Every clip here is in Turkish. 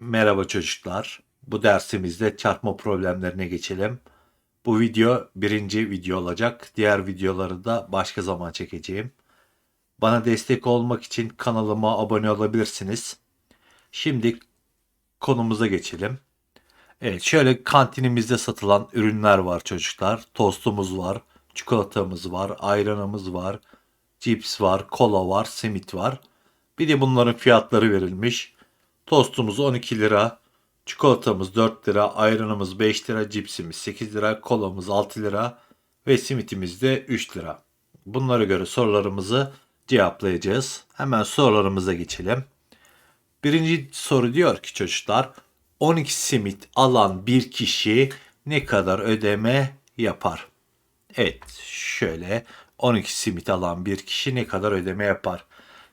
Merhaba çocuklar. Bu dersimizde çarpma problemlerine geçelim. Bu video birinci video olacak. Diğer videoları da başka zaman çekeceğim. Bana destek olmak için kanalıma abone olabilirsiniz. Şimdi konumuza geçelim. Evet şöyle kantinimizde satılan ürünler var çocuklar. Tostumuz var, çikolatamız var, ayranımız var, cips var, kola var, simit var. Bir de bunların fiyatları verilmiş. Tostumuz 12 lira, çikolatamız 4 lira, ayranımız 5 lira, cipsimiz 8 lira, kolamız 6 lira ve simitimiz de 3 lira. Bunlara göre sorularımızı cevaplayacağız. Hemen sorularımıza geçelim. Birinci soru diyor ki çocuklar 12 simit alan bir kişi ne kadar ödeme yapar? Evet şöyle 12 simit alan bir kişi ne kadar ödeme yapar?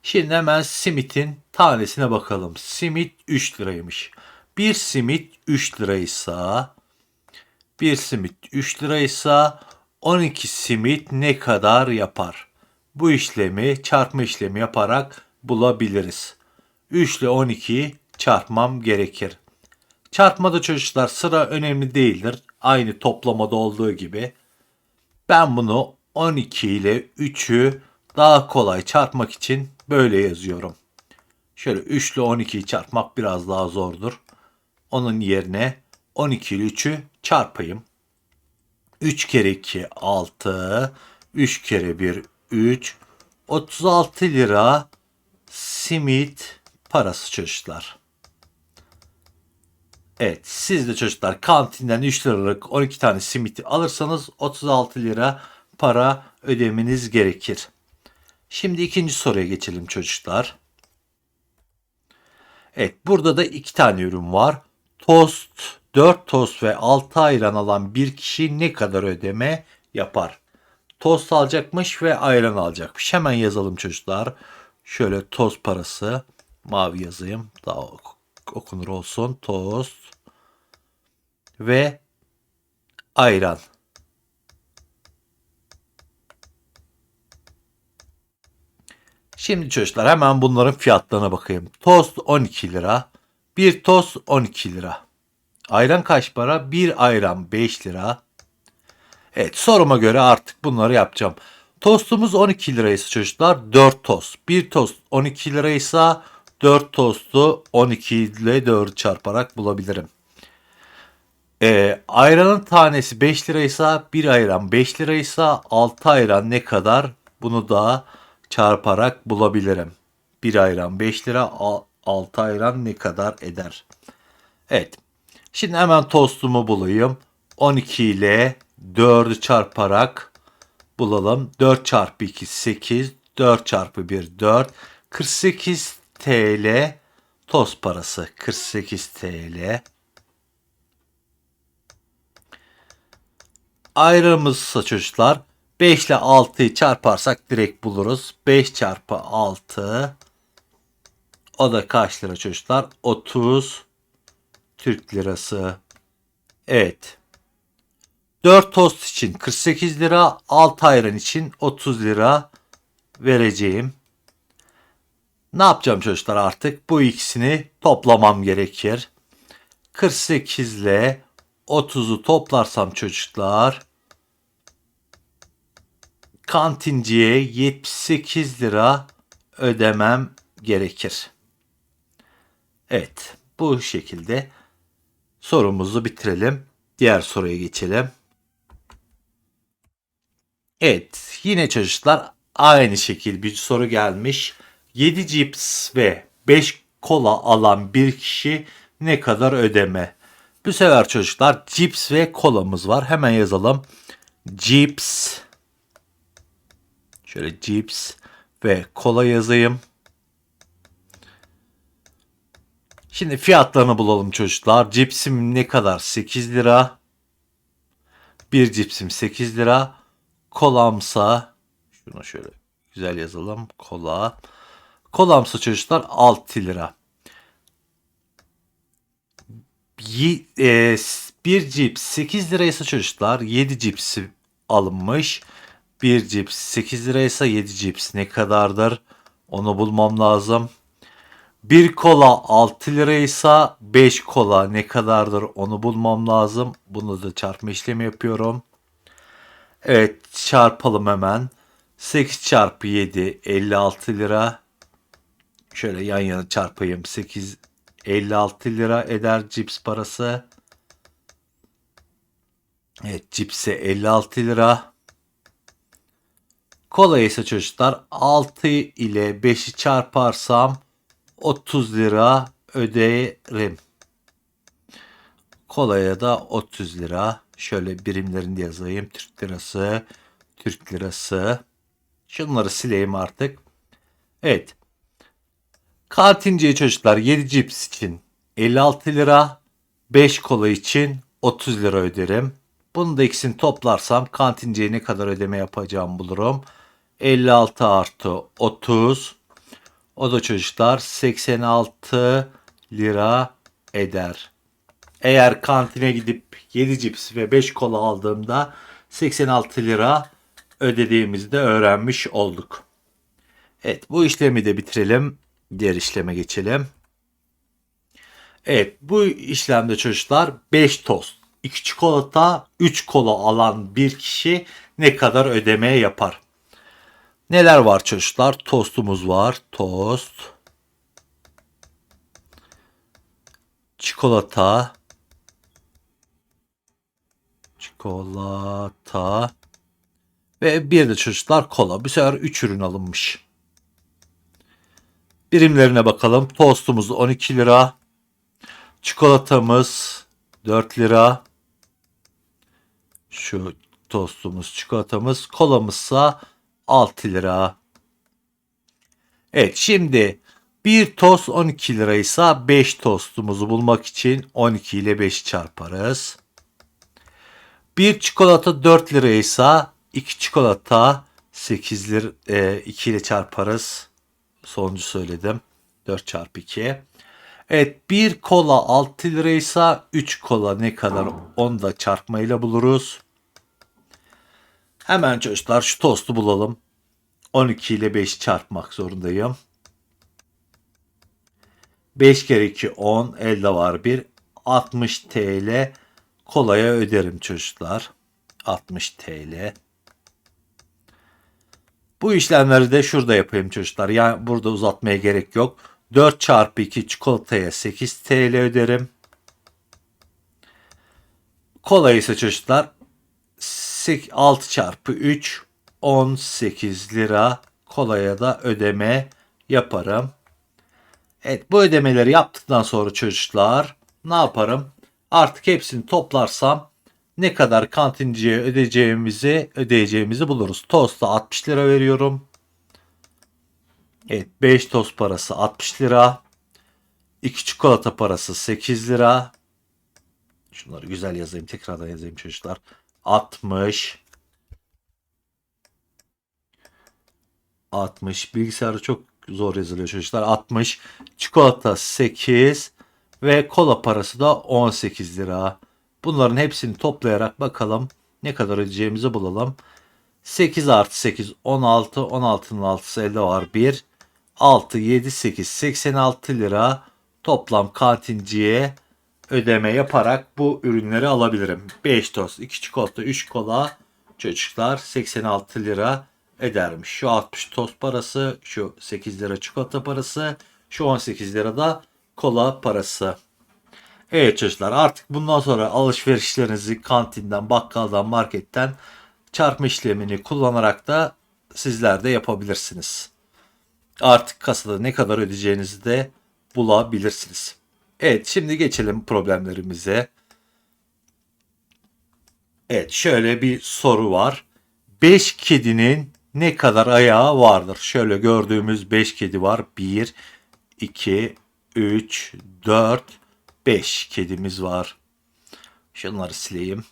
Şimdi hemen simitin tanesine bakalım. Simit 3 liraymış. Bir simit 3 liraysa bir simit 3 liraysa 12 simit ne kadar yapar? Bu işlemi çarpma işlemi yaparak bulabiliriz. 3 ile 12'yi çarpmam gerekir. Çarpmada çocuklar sıra önemli değildir. Aynı toplamada olduğu gibi. Ben bunu 12 ile 3'ü daha kolay çarpmak için böyle yazıyorum. Şöyle 3 ile 12'yi çarpmak biraz daha zordur. Onun yerine 12 ile 3'ü çarpayım. 3 kere 2 6, 3 kere 1 3, 36 lira simit parası çocuklar. Evet siz de çocuklar kantinden 3 liralık 12 tane simiti alırsanız 36 lira para ödemeniz gerekir. Şimdi ikinci soruya geçelim çocuklar. Evet burada da iki tane ürün var. Tost, 4 tost ve 6 ayran alan bir kişi ne kadar ödeme yapar? Tost alacakmış ve ayran alacakmış. Hemen yazalım çocuklar. Şöyle tost parası mavi yazayım. Daha ok- okunur olsun. Tost ve ayran. Şimdi çocuklar hemen bunların fiyatlarına bakayım. Tost 12 lira. Bir tost 12 lira. Ayran kaç para? Bir ayran 5 lira. Evet soruma göre artık bunları yapacağım. Tostumuz 12 liraysa çocuklar 4 tost. Bir tost 12 liraysa 4 tostu 12 ile 4 çarparak bulabilirim. Ee, ayranın tanesi 5 liraysa bir ayran 5 liraysa 6 ayran ne kadar? Bunu da çarparak bulabilirim. Bir ayran 5 lira 6 ayran ne kadar eder? Evet. Şimdi hemen tostumu bulayım. 12 ile 4'ü çarparak bulalım. 4 çarpı 2 8. 4 çarpı 1 4. 48 TL tost parası. 48 TL. Ayrımızsa çocuklar 5 ile 6'yı çarparsak direkt buluruz. 5 çarpı 6 o da kaç lira çocuklar? 30 Türk lirası. Evet. 4 tost için 48 lira, 6 ayran için 30 lira vereceğim. Ne yapacağım çocuklar artık? Bu ikisini toplamam gerekir. 48 ile 30'u toplarsam çocuklar kantinciye 78 lira ödemem gerekir. Evet, bu şekilde sorumuzu bitirelim. Diğer soruya geçelim. Evet, yine çocuklar aynı şekil bir soru gelmiş. 7 cips ve 5 kola alan bir kişi ne kadar ödeme? Bu sefer çocuklar cips ve kolamız var. Hemen yazalım. Cips Şöyle cips ve kola yazayım. Şimdi fiyatlarını bulalım çocuklar. Cipsim ne kadar? 8 lira. Bir cipsim 8 lira. Kolamsa şunu şöyle güzel yazalım. Kola. Kolamsa çocuklar 6 lira. E, bir cips 8 liraysa çocuklar 7 cipsi alınmış. Bir cips 8 liraysa 7 cips ne kadardır? Onu bulmam lazım. Bir kola 6 liraysa 5 kola ne kadardır onu bulmam lazım. Bunu da çarpma işlemi yapıyorum. Evet çarpalım hemen. 8 çarpı 7 56 lira. Şöyle yan yana çarpayım. 8 56 lira eder cips parası. Evet cipse 56 lira. Kola ise çocuklar 6 ile 5'i çarparsam 30 lira öderim. Kolaya da 30 lira. Şöyle birimlerini yazayım. Türk lirası, Türk lirası. Şunları sileyim artık. Evet. Kantinciye çocuklar 7 cips için 56 lira, 5 kola için 30 lira öderim. Bunu da ikisini toplarsam kantinciye ne kadar ödeme yapacağımı bulurum. 56 artı 30 o da çocuklar 86 lira eder. Eğer kantine gidip 7 cips ve 5 kola aldığımda 86 lira ödediğimizi de öğrenmiş olduk. Evet bu işlemi de bitirelim. Diğer işleme geçelim. Evet bu işlemde çocuklar 5 tost, 2 çikolata, 3 kola alan bir kişi ne kadar ödeme yapar? Neler var çocuklar? Tostumuz var. Tost. Çikolata. Çikolata. Ve bir de çocuklar kola. Bu sefer 3 ürün alınmış. Birimlerine bakalım. Tostumuz 12 lira. Çikolatamız 4 lira. Şu tostumuz, çikolatamız, kolamızsa 6 lira. Evet şimdi bir tost 12 liraysa 5 tostumuzu bulmak için 12 ile 5 çarparız. Bir çikolata 4 liraysa 2 çikolata 8 lira e, 2 ile çarparız. Sonuncu söyledim. 4 çarpı 2. Evet bir kola 6 liraysa 3 kola ne kadar onu da çarpmayla buluruz. Hemen çocuklar şu tostu bulalım. 12 ile 5 çarpmak zorundayım. 5 kere 2 10 elde var 1 60 TL kolaya öderim çocuklar. 60 TL. Bu işlemleri de şurada yapayım çocuklar. Yani burada uzatmaya gerek yok. 4 çarpı 2 çikolataya 8 TL öderim. Kola ise çocuklar 6 çarpı 3 18 lira kolaya da ödeme yaparım. Evet bu ödemeleri yaptıktan sonra çocuklar ne yaparım? Artık hepsini toplarsam ne kadar kantinciye ödeyeceğimizi ödeyeceğimizi buluruz. Tosta 60 lira veriyorum. Evet 5 tost parası 60 lira. 2 çikolata parası 8 lira. Şunları güzel yazayım tekrardan yazayım çocuklar. 60 60 bilgisayarda çok zor yazılıyor çocuklar. 60 çikolata 8 ve kola parası da 18 lira. Bunların hepsini toplayarak bakalım ne kadar ödeyeceğimizi bulalım. 8 artı 8 16 16'nın 6'sı elde var. 1 6 7 8 86 lira. Toplam kantinciye ödeme yaparak bu ürünleri alabilirim. 5 tost 2 çikolata 3 kola çocuklar 86 lira edermiş. Şu 60 tost parası, şu 8 lira çikolata parası, şu 18 lira da kola parası. Evet çocuklar artık bundan sonra alışverişlerinizi kantinden, bakkaldan, marketten çarpma işlemini kullanarak da sizler de yapabilirsiniz. Artık kasada ne kadar ödeyeceğinizi de bulabilirsiniz. Evet şimdi geçelim problemlerimize. Evet şöyle bir soru var. 5 kedinin ne kadar ayağı vardır? Şöyle gördüğümüz 5 kedi var. 1, 2, 3, 4, 5 kedimiz var. Şunları sileyim.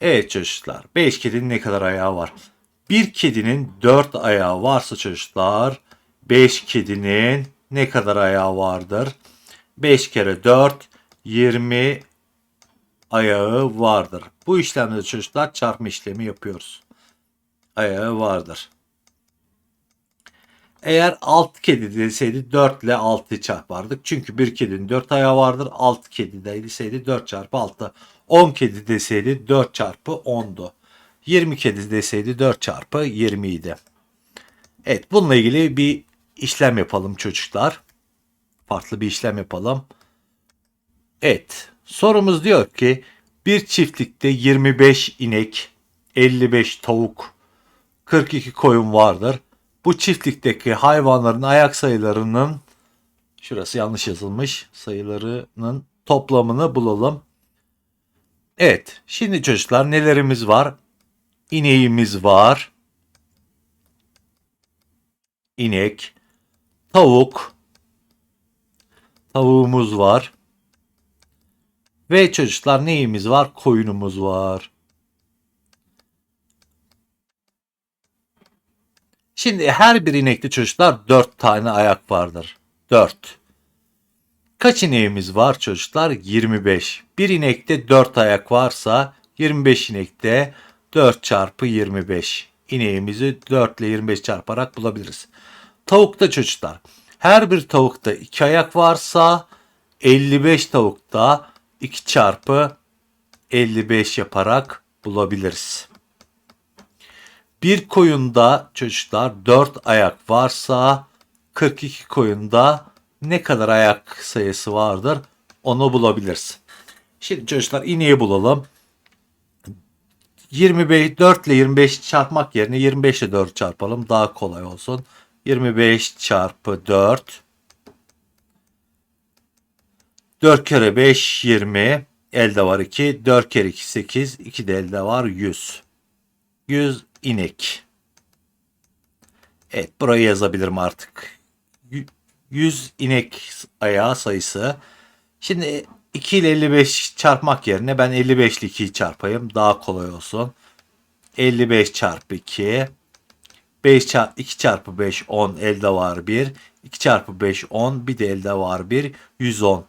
Evet çocuklar 5 kedinin ne kadar ayağı var? Bir kedinin 4 ayağı varsa çocuklar 5 kedinin ne kadar ayağı vardır? 5 kere 4 20 ayağı vardır. Bu işlemde çocuklar çarpma işlemi yapıyoruz ayağı vardır. Eğer 6 kedi deseydi 4 ile 6'yı çarpardık. Çünkü bir kedinin 4 ayağı vardır. 6 kedi deseydi 4 çarpı 6. 10 kedi deseydi 4 çarpı 10'du. 20 kedi deseydi 4 çarpı 20 idi. Evet bununla ilgili bir işlem yapalım çocuklar. Farklı bir işlem yapalım. Evet sorumuz diyor ki bir çiftlikte 25 inek, 55 tavuk, 42 koyun vardır. Bu çiftlikteki hayvanların ayak sayılarının şurası yanlış yazılmış sayılarının toplamını bulalım. Evet şimdi çocuklar nelerimiz var? İneğimiz var. İnek, tavuk, tavuğumuz var. Ve çocuklar neyimiz var? Koyunumuz var. Şimdi her bir inekte çocuklar 4 tane ayak vardır. 4. Kaç ineğimiz var çocuklar? 25. Bir inekte 4 ayak varsa 25 inekte 4 çarpı 25. İneğimizi 4 ile 25 çarparak bulabiliriz. Tavukta çocuklar. Her bir tavukta 2 ayak varsa 55 tavukta 2 çarpı 55 yaparak bulabiliriz. Bir koyunda çocuklar 4 ayak varsa 42 koyunda ne kadar ayak sayısı vardır onu bulabiliriz. Şimdi çocuklar ineği bulalım. 25 4 ile 25 çarpmak yerine 25 ile 4 çarpalım daha kolay olsun. 25 çarpı 4 4 kere 5 20 elde var 2 4 kere 2 8 2 de elde var 100 100 inek. Evet burayı yazabilirim artık. 100 inek ayağı sayısı. Şimdi 2 ile 55 çarpmak yerine ben 55 ile 2'yi çarpayım. Daha kolay olsun. 55 çarpı 2. 5 çarpı 2 çarpı 5 10 elde var 1. 2 çarpı 5 10 bir de elde var 1 110.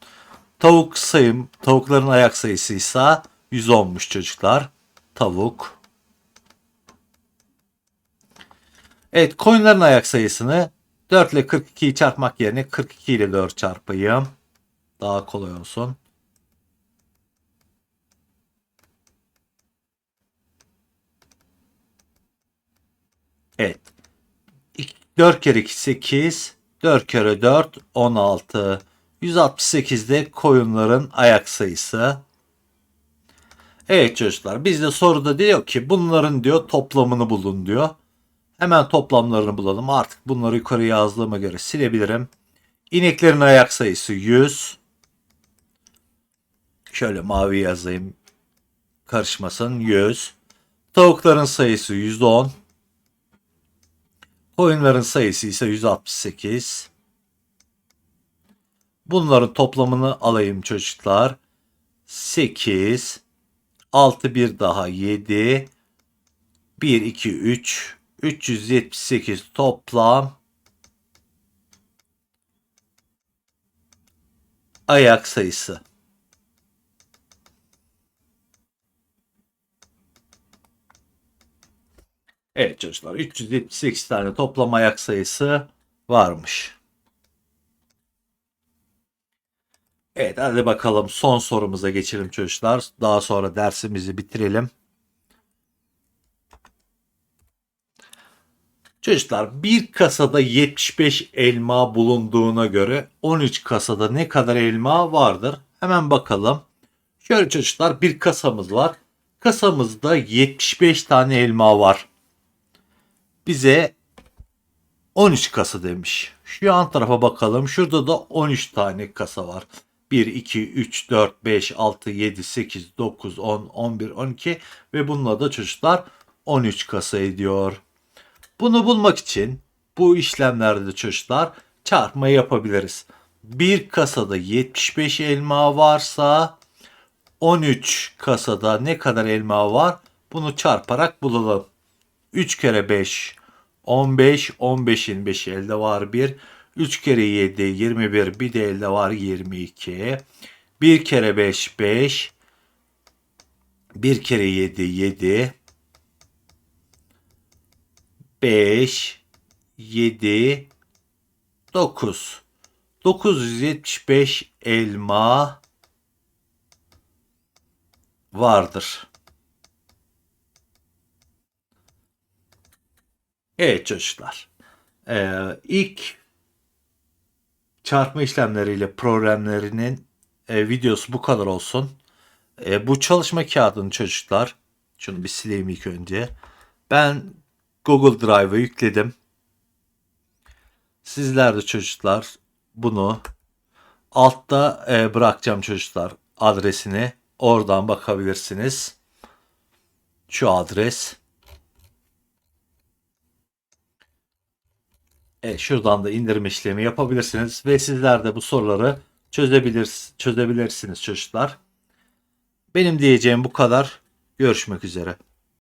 Tavuk sayım tavukların ayak sayısıysa 110'muş çocuklar. Tavuk Evet koyunların ayak sayısını 4 ile 42'yi çarpmak yerine 42 ile 4 çarpayım. Daha kolay olsun. Evet. 4 kere 2 8. 4 kere 4 16. 168'de koyunların ayak sayısı. Evet çocuklar bizde soruda diyor ki bunların diyor toplamını bulun diyor. Hemen toplamlarını bulalım. Artık bunları yukarı yazdığıma göre silebilirim. İneklerin ayak sayısı 100. Şöyle mavi yazayım. Karışmasın. 100. Tavukların sayısı 110. Koyunların sayısı ise 168. Bunların toplamını alayım çocuklar. 8. 6 bir daha 7. 1, 2, 3. 378 toplam ayak sayısı. Evet çocuklar 378 tane toplam ayak sayısı varmış. Evet hadi bakalım son sorumuza geçelim çocuklar. Daha sonra dersimizi bitirelim. Çocuklar bir kasada 75 elma bulunduğuna göre 13 kasada ne kadar elma vardır? Hemen bakalım. Şöyle çocuklar bir kasamız var. Kasamızda 75 tane elma var. Bize 13 kasa demiş. Şu an tarafa bakalım. Şurada da 13 tane kasa var. 1, 2, 3, 4, 5, 6, 7, 8, 9, 10, 11, 12 ve bununla da çocuklar 13 kasa ediyor. Bunu bulmak için bu işlemlerde çocuklar çarpma yapabiliriz. Bir kasada 75 elma varsa 13 kasada ne kadar elma var? Bunu çarparak bulalım. 3 kere 5 15 15'in 5 elde var 1. 3 kere 7 21 bir de elde var 22. 1 kere 5 5 1 kere 7 7 5, 7, 9. 975 elma vardır. Evet çocuklar. Ee, ilk çarpma işlemleriyle problemlerinin e, videosu bu kadar olsun. E, bu çalışma kağıdını çocuklar, şunu bir sileyim ilk önce. Ben Google Drive'a yükledim. Sizler de çocuklar bunu altta e, bırakacağım çocuklar adresini. Oradan bakabilirsiniz. Şu adres. E, şuradan da indirme işlemi yapabilirsiniz ve sizler de bu soruları çözebilir, çözebilirsiniz çocuklar. Benim diyeceğim bu kadar. Görüşmek üzere.